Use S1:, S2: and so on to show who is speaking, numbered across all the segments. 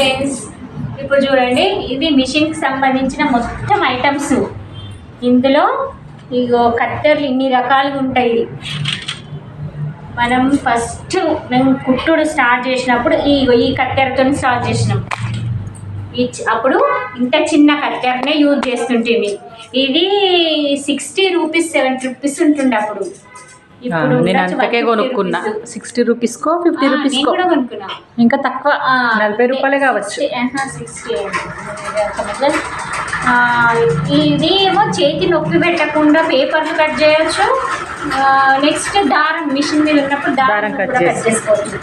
S1: Friends ఇప్పుడు చూడండి ఇది మిషన్కి సంబంధించిన మొత్తం ఐటమ్స్ ఇందులో ఇగో కత్తెర్లు ఇన్ని రకాలుగా ఉంటాయి. మనం ఫస్ట్ మేము కుట్టుడు స్టార్ట్ చేసినప్పుడు ఇగో ఈ కత్తెరతో స్టార్ట్ చేసినాం. ఈ అప్పుడు ఇంత చిన్న కత్తెరనే యూజ్ చేస్తుంటుంది ఇది సిక్స్టీ రూపీస్ సెవెంటీ రూపీస్ ఉంటుండే అప్పుడు.
S2: నేను అంతకే
S1: 150
S2: కొనుక్కున్నా. సిక్స్టీ రూపీస్కో ఫిఫ్టీ రూపీస్కో ఇంకా తక్కువ నలభై రూపాయలే కావచ్చు.
S1: ఇది ఏమో చేతి నొప్పి పెట్టకుండా పేపర్లు కట్ చేయొచ్చు. నెక్స్ట్ దారం మిషన్ మీద ఉన్నప్పుడు
S2: దారం
S1: కట్
S2: చేసి.
S1: చేసుకోవచ్చు.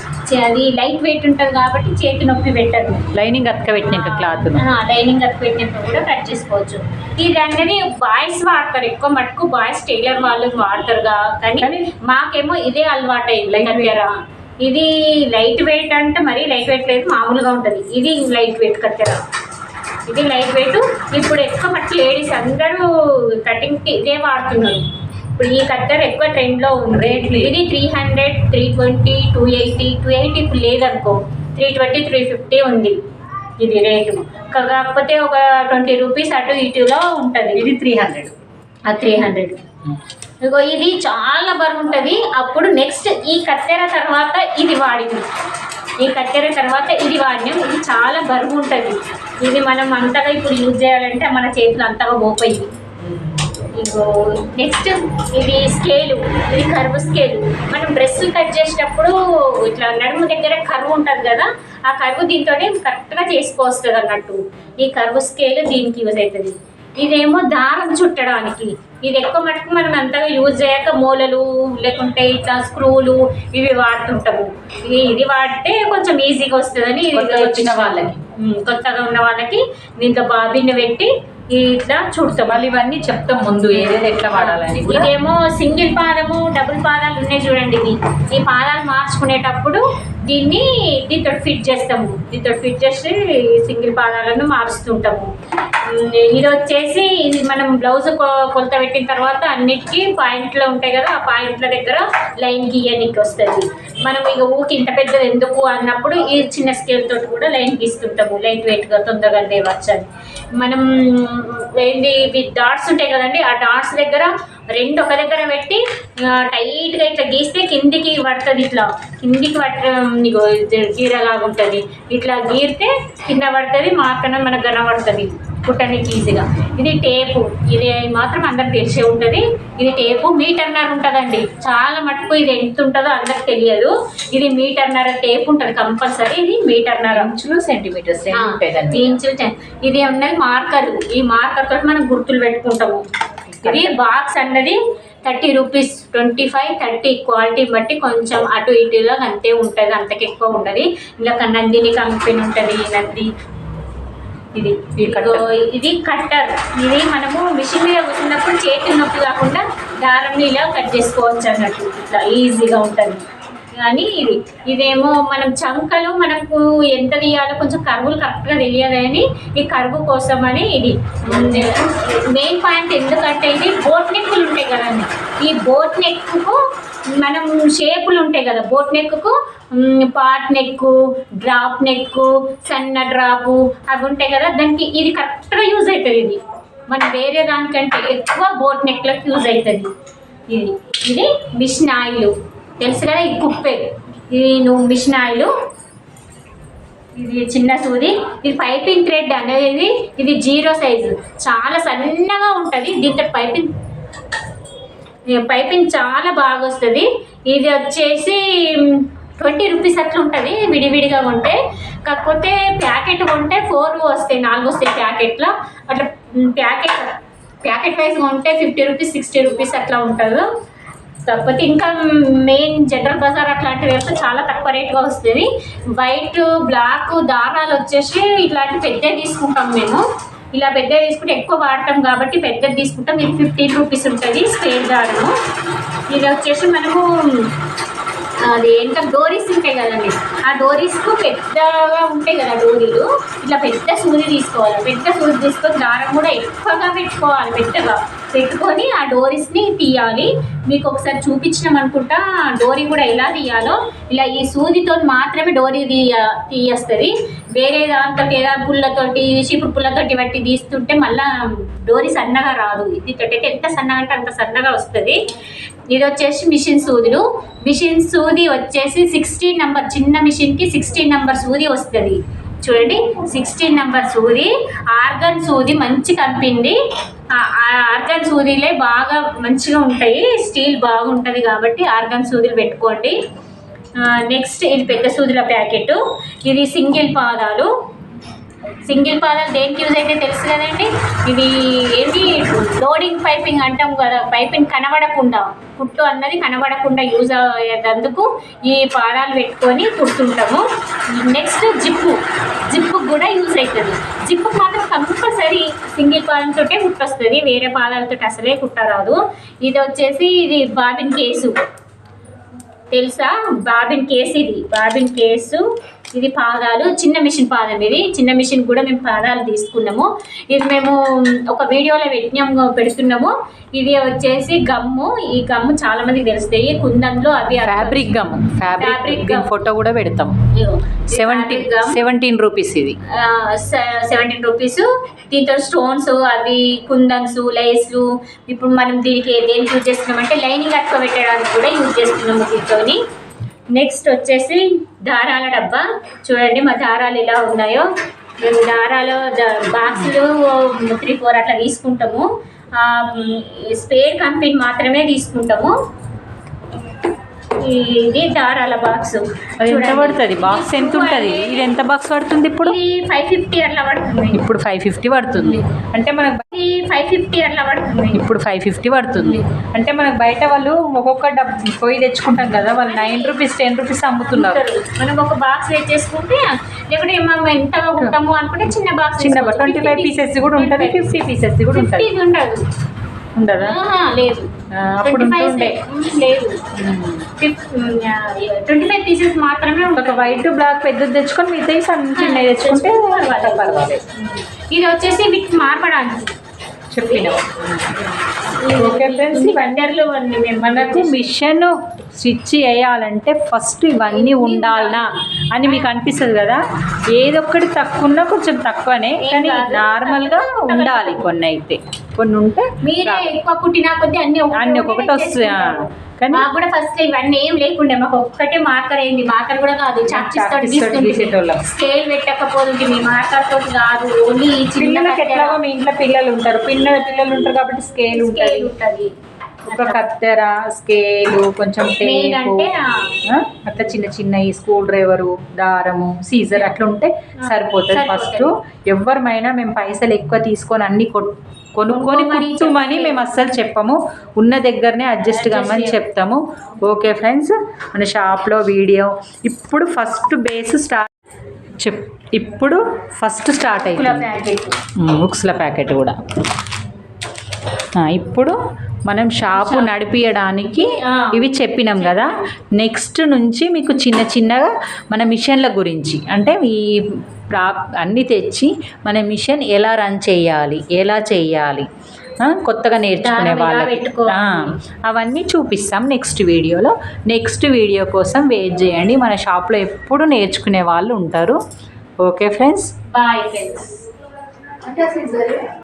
S1: అది లైట్ వెయిట్ ఉంటుంది కాబట్టి చేతి నొప్పి పెట్టదు.
S2: లైనింగ్ అతక పెట్టినాక క్లాత్
S1: లైనింగ్ అది పెట్టినప్పుడు కూడా కట్ చేసుకోవచ్చు. ఇది అనేది బాయ్స్ వాడతారు. ఎక్కువ మటుకు బాయ్స్ టైలర్ వాళ్ళు వాడతారు కానీ మాకేమో ఇదే అలవాటు అయింది కత్తెర. ఇది లైట్ వెయిట్ అంటే మరీ లైట్ వెయిట్ లేదు మామూలుగా ఉంటుంది. ఇది లైట్ వెయిట్ కత్తెర. ఇది లైట్ వెయిట్ ఇప్పుడు ఎక్కువ మట్టి లేడీస్ అందరూ కటింగ్కి ఇదే వాడుతున్నారు. ఇప్పుడు ఈ కత్తెర ఎక్కువ ట్రెండ్లో ఉంది.
S2: Lately.
S1: ఇది three hundred three twenty two eighty two eighty ఇప్పుడు లేదనుకో త్రీ ట్వంటీ త్రీ ఫిఫ్టీ ఉంది ఇది రేటు. కాకపోతే ఒక ట్వంటీ రూపీస్ అటు ఇటులో ఉంటుంది.
S2: ఇది త్రీ హండ్రెడ్
S1: ఆ త్రీ హండ్రెడ్ ఇగో ఇది చాలా బరువు ఉంటుంది అప్పుడు నెక్స్ట్ ఈ కత్తెర తర్వాత ఇది వాడింది ఈ కత్తెర తర్వాత ఇది వాడినాం. ఇది చాలా బరువు ఉంటుంది ఇది మనం అంతగా ఇప్పుడు యూజ్ చేయాలంటే మన చేతులు అంతగా పోపోయి ఇగో నెక్స్ట్ ఇది స్కేలు ఇది కరువు స్కేలు మనం డ్రెస్సులు కట్ చేసేటప్పుడు ఇట్లా నడుము దగ్గర కరువు ఉంటుంది కదా ఆ కరువు దీంతోనే కరెక్ట్గా చేసుకోవస్తుంది అన్నట్టు. ఈ కరువు స్కేలు దీనికి యూజ్ అవుతుంది ఇదేమో దారం చుట్టడానికి. ఇది ఎక్కువ మటుకు మనం అంతగా యూజ్ చేయక మూలలు లేకుంటే ఇట్లా స్క్రూలు ఇవి వాడుతుంటాము. ఇది ఇది వాడితే కొంచెం ఈజీగా వస్తుందని ఇది
S2: వచ్చిన వాళ్ళకి.
S1: కొత్తగా ఉన్న వాళ్ళకి దీంట్లో బాబిన్ పెట్టి ఇట్లా చూడతాం.
S2: మళ్ళీ ఇవన్నీ చెప్తాం ముందు ఏదేది ఎట్లా వాడాలని
S1: ఇదేమో సింగిల్ పాదము డబుల్ పాదాలు ఉన్నాయి చూడండి. ఇవి ఈ పాదాలు మార్చుకునేటప్పుడు దీన్ని దీంతో ఫిట్ చేస్తాము. దీంతో ఫిట్ చేసి సింగిల్ పాదాలను మారుస్తుంటాము. ఇది వచ్చేసి ఇది మనం బ్లౌజ్ కొ- కొలత పెట్టిన తర్వాత అన్నిటికీ పాయింట్లు ఉంటాయి కదా ఆ పాయింట్ల దగ్గర లైన్ గీయనికి వస్తుంది. మనం ఇక ఊకి ఇంత పెద్దది ఎందుకు అన్నప్పుడు ఈ చిన్న స్కేల్ తోటి కూడా లైన్ గీస్తుంటాము లైట్ వెయిట్గా తొందరగా లేవచ్చు అని. మనం ఏంది ఇవి డాట్స్ ఉంటాయి కదండి ఆ డాట్స్ దగ్గర రెండు ఒక దగ్గర పెట్టి టైట్గా ఇట్లా గీస్తే కిందికి పడుతుంది ఇట్లా. కిందికి పట్ట గీరలాగా ఉంటుంది. ఇట్లా గీరితే కింద పడుతుంది మాత్రమే మనకు కనబడుతుంది కుట్టడానికి ఈజీగా. ఇది టేపు. ఇది మాత్రం అందరికి తెలిసే ఉంటుంది. ఇది టేపు. మీటర్నర్ ఉంటుందండి. చాలా మటుకు ఇది ఎంత ఉంటుందో అందరికి తెలియదు. ఇది మీటర్నర టేప్ ఉంటుంది కంపల్సరీ. ఇది మీటర్నర
S2: ఇంచులు సెంటీమీటర్స్
S1: ఇంచులు. ఇది ఉన్నది మార్కర్. ఈ మార్కర్ తోటి మనం గుర్తులు పెట్టుకుంటాము. ఇది బాక్స్ అన్నది thirty rupees. Twenty five thirty quality బట్టి కొంచెం అటు ఇటులో అంతే ఉంటుంది. అంతకు ఎక్కువ ఉండదు. ఇలా నందిని కంపెనీ ఉంటుంది. నంది ఇది ఇది కట్టర్. ఇది మనము మిషన్ మీద కూర్చున్నప్పుడు చేతి నొప్పి కాకుండా దారం ఇలా కట్ చేసుకోవచ్చు అన్నట్టు. ఇట్లా ఈజీగా ఉంటుంది. కానీ ఇది ఇదేమో మనం చంకలు మనకు ఎంత తీయాలో కొంచెం కరువులు కరెక్ట్గా తెలియదు అని ఈ కరువు కోసం అని ఇది. మెయిన్ పాయింట్ ఎందుకంటే ఇది బోట్ నెక్కులు ఉంటాయి కదండి. ఈ బోట్ నెక్కు మనం షేపులు ఉంటాయి కదా boat neck pot neck drop neck సన్న డ్రాపు అవి ఉంటాయి కదా దానికి ఇది కరెక్ట్గా యూజ్ అవుతుంది ఇది. మనం వేరే దానికంటే ఎక్కువ బోట్ నెక్లకు యూజ్ అవుతుంది ఇది. ఇది మిషన్ ఆయిల్. తెలుసు కదా ఇది కుప్పే. ఇది నువ్వు మిషన్ ఆయిల్. ఇది చిన్న సూది. ఇది పైపింగ్ థ్రెడ్ అనేది ఇది జీరో సైజు. చాలా సన్నగా ఉంటుంది. దీంతో పైపింగ్ పైపింగ్ చాలా బాగా వస్తుంది ఇది వచ్చేసి ట్వంటీ రూపీస్ అట్లా ఉంటుంది విడివిడిగా కొంటే. కాకపోతే ప్యాకెట్ కొంటే ఫోర్ వస్తాయి నాలుగు వస్తాయి ప్యాకెట్లో. అట్లా ప్యాకెట్ ప్యాకెట్ వైజ్ కొంటే ఫిఫ్టీ రూపీస్ సిక్స్టీ రూపీస్ అట్లా ఉంటుంది. కాకపోతే ఇంకా మెయిన్ జనరల్ బజార్ అట్లాంటివి వెళ్తే చాలా తక్కువ రేట్గా వస్తుంది. వైట్ బ్లాక్ దారాలు వచ్చేసి ఇట్లాంటి పెద్ద తీసుకుంటాం మేము. ఇలా పెద్దది తీసుకుంటే ఎక్కువ వాడతాం కాబట్టి పెద్దది తీసుకుంటాం. ఇది ఫిఫ్టీన్ రూపీస్ ఉంటుంది స్క్వేర్ దారము. ఇది వచ్చేసి మనము అది ఇంకా డోరీస్ ఉంటాయి కదండి. ఆ డోరీస్కు పెద్దగా ఉంటాయి కదా డోరీలు. ఇట్లా పెద్ద సూది తీసుకోవాలి. పెద్ద సూది తీసుకొని దారం కూడా ఎక్కువగా పెట్టుకోవాలి పెద్దగా. పెట్టుకొని ఆ డోరీస్ని తీయాలి. మీకు ఒకసారి చూపించినాం అనుకుంటా డోరీ కూడా ఎలా తీయాలో. ఇలా ఈ సూదితో మాత్రమే డోరీ తీయ తీయేస్తుంది. వేరే దాంతో ఏదో పుల్లతోటి చీపురు పుల్లతోటి బట్టి తీస్తుంటే మళ్ళా డోరీ సన్నగా రాదు. ఇది ఎంత సన్నగా అంటే అంత సన్నగా వస్తుంది. ఇది వచ్చేసి మిషన్ సూదులు. మిషన్ సూది వచ్చేసి సిక్స్టీన్ నెంబర్ చిన్న మిషన్కి సిక్స్టీన్ నెంబర్ సూది వస్తుంది. చూడండి. సిక్స్టీన్ నెంబర్ సూది. ఆర్గన్ సూది మంచి కంపెనీ ఆ ఆర్గన్ సూదిలే బాగా మంచిగా ఉంటాయి. స్టీల్ బాగుంటుంది కాబట్టి ఆర్గన్ సూదులు పెట్టుకోండి. నెక్స్ట్ ఇది పెద్ద సూదుల ప్యాకెట్. ఇది సింగిల్ పాదాలు. సింగిల్ పాదాలు దేనికి యూజ్ అయితే తెలుసు కదండి? ఇవి ఏంటి? లోడింగ్ పైపింగ్ అంటాం కదా పైపింగ్ కనబడకుండా కుట్టు అన్నది కనబడకుండా యూజ్ అయ్యేటందుకు ఈ పాదాలు పెట్టుకొని కుడుతుంటాము. Next zip. జిప్పు కూడా యూజ్ అవుతుంది జిప్పు మాత్రం కంపల్సరీ సింగిల్ పాలతోటే కుట్టొస్తుంది వేరే పాదాలతో అసలే కుట్టరాదు. ఇది వచ్చేసి ఇది బాబిన్ కేసు. తెలుసా? బాబిన్ కేసు ఇది. బాబిన్ కేసు ఇది పాదాలు చిన్న మిషన్ పాదం ఇది చిన్న మిషన్ కూడా మేము పాదాలు తీసుకున్నాము. ఇది మేము ఒక వీడియోలో పెట్టినాము పెడుతున్నాము. ఇది వచ్చేసి గమ్ము. ఈ గమ్ము చాలా మందికి తెలుస్తాయి. కుందంలో అవి
S2: ఫ్యాబ్రిక్ గమ్ ఫ్యాబ్రిక్. ఫోటో కూడా పెడతాం. సెవెంటీన్ సెవెంటీన్ రూపీస్ ఇది.
S1: సెవెంటీన్ రూపీస్ దీంతో స్టోన్స్ అవి కుందన్స్ లేస్లు ఇప్పుడు మనం దీనికి దేనికి యూజ్ చేస్తున్నామంటే లైనింగ్ అట్టుకో పెట్టడానికి కూడా యూజ్ చేస్తున్నాము దీంతోని. నెక్స్ట్ వచ్చేసి దారాల డబ్బా. చూడండి మా దారాలు ఎలా ఉన్నాయో. మేము దారాలు బాక్సులు త్రీ ఫోర్ అట్లా తీసుకుంటాము. స్పేర్ కంపెనీ మాత్రమే తీసుకుంటాము. ఇది దారాల బాక్స్
S2: ఎంత పడుతుంది? బాక్స్ ఎంత ఉంటుంది? ఇది ఎంత బాక్స్ పడుతుంది ఇప్పుడు?
S1: ఫైవ్ ఫిఫ్టీ అట్లా పడుతుంది.
S2: ఇప్పుడు ఫైవ్ ఫిఫ్టీ పడుతుంది. అంటే మనకు
S1: ఫైవ్ ఫిఫ్టీ అట్లా పడుతుంది.
S2: ఇప్పుడు ఫైవ్ ఫిఫ్టీ పడుతుంది. అంటే మనకు బయట వాళ్ళు ఒక్కొక్క డబ్బు పోయి తెచ్చుకుంటాం కదా వాళ్ళు నైన్ రూపీస్ టెన్ రూపీస్ అమ్ముతున్నారు.
S1: మనం ఒక బాక్స్ తెచ్చేసుకుంటే లేకుంటే మనం ఎంతగా ఉంటాము అనుకుంటే చిన్న బాక్స్
S2: చిన్న ట్వంటీ ఫైవ్ పీసెస్ కూడా ఉంటుంది ఫిఫ్టీ పీసెస్ కూడా ఉంటుంది.
S1: ఉండదు లేదు.
S2: అప్పుడు
S1: 25
S2: ఉంటుండే
S1: లేదు. ట్వంటీ ఫైవ్ పీసెస్ మాత్రమే
S2: ఒక వైట్ బ్లాక్ పెద్దది తెచ్చుకొని మిగతా సన్న చిన్న తెచ్చుకుంటే పర్వాలేదు
S1: ఇది వచ్చేసి వీటికి మార్పడానికి
S2: చెప్పిన? ఓకే ఫ్రెండ్స్ మనకు మిషన్ స్టిచ్ వేయాలంటే ఫస్ట్ ఇవన్నీ ఉండాలనా అని మీకు అనిపిస్తుంది కదా? ఏదొక్కటి తక్కువ ఉన్నా కొంచెం తక్కువనే కానీ నార్మల్గా ఉండాలి కొన్ని అయితే కొన్ని ఉంటే
S1: మీరే ఎక్కువ కుట్టినా కొద్ది అన్ని
S2: అన్ని ఒక్కొక్కటి వస్తాయి. కానీ
S1: మాకు కూడా ఫస్ట్ ఇవన్నీ ఏం లేకుండే మాకు ఒక్కటే మార్కర్ అయింది మార్కర్ కూడా కాదు
S2: గీసేటోళ్ళం.
S1: స్కేల్ పెట్టకపోతుంది మీ మార్కర్ తోటి కాదు ఓన్లీ చిన్న
S2: ఎట్లాగో మీ ఇంట్లో పిల్లలు ఉంటారు పిల్లల పిల్లలు ఉంటారు కాబట్టి స్కేల్
S1: స్కేల్
S2: ఉంటుంది.
S1: ఉంటుంది.
S2: ఒక కత్తెర స్కేలు కొంచెం టేపు అట్లా చిన్న చిన్న ఈ స్క్రూ డ్రైవరు దారము సీజర్ అట్లా ఉంటే సరిపోతుంది ఫస్ట్. ఎవరిమైనా మేము పైసలు ఎక్కువ తీసుకొని అన్ని కొనుక్కొని కుట్టుమని
S1: చెప్పి-
S2: మేము అస్సలు చెప్పము. ఉన్న దగ్గరనే అడ్జస్ట్ కమ్మని. చెప్తాము. ఓకే ఫ్రెండ్స్ మన షాప్లో వీడియో ఇప్పుడు ఫస్ట్ బేస్ స్టార్ట్ చెప్ ఇప్పుడు ఫస్ట్ స్టార్ట్ అయింది.
S1: ప్యాకెట్.
S2: బుక్స్ల ప్యాకెట్ కూడా. ఇప్పుడు మనం షాపు నడిపించడానికి. ఇవి చెప్పినాం కదా. నెక్స్ట్ నుంచి మీకు చిన్న చిన్నగా మన మిషన్ల గురించి అంటే ఈ ప్రా అన్నీ తెచ్చి మన మిషన్ ఎలా రన్ చేయాలి ఎలా చేయాలి కొత్తగా నేర్చుకునే వాళ్ళకి. అవన్నీ చూపిస్తాం నెక్స్ట్ వీడియోలో. నెక్స్ట్ వీడియో కోసం వెయిట్ చేయండి. మన షాప్లో ఎప్పుడు నేర్చుకునే వాళ్ళు ఉంటారు. Okay friends?
S1: Boy friends.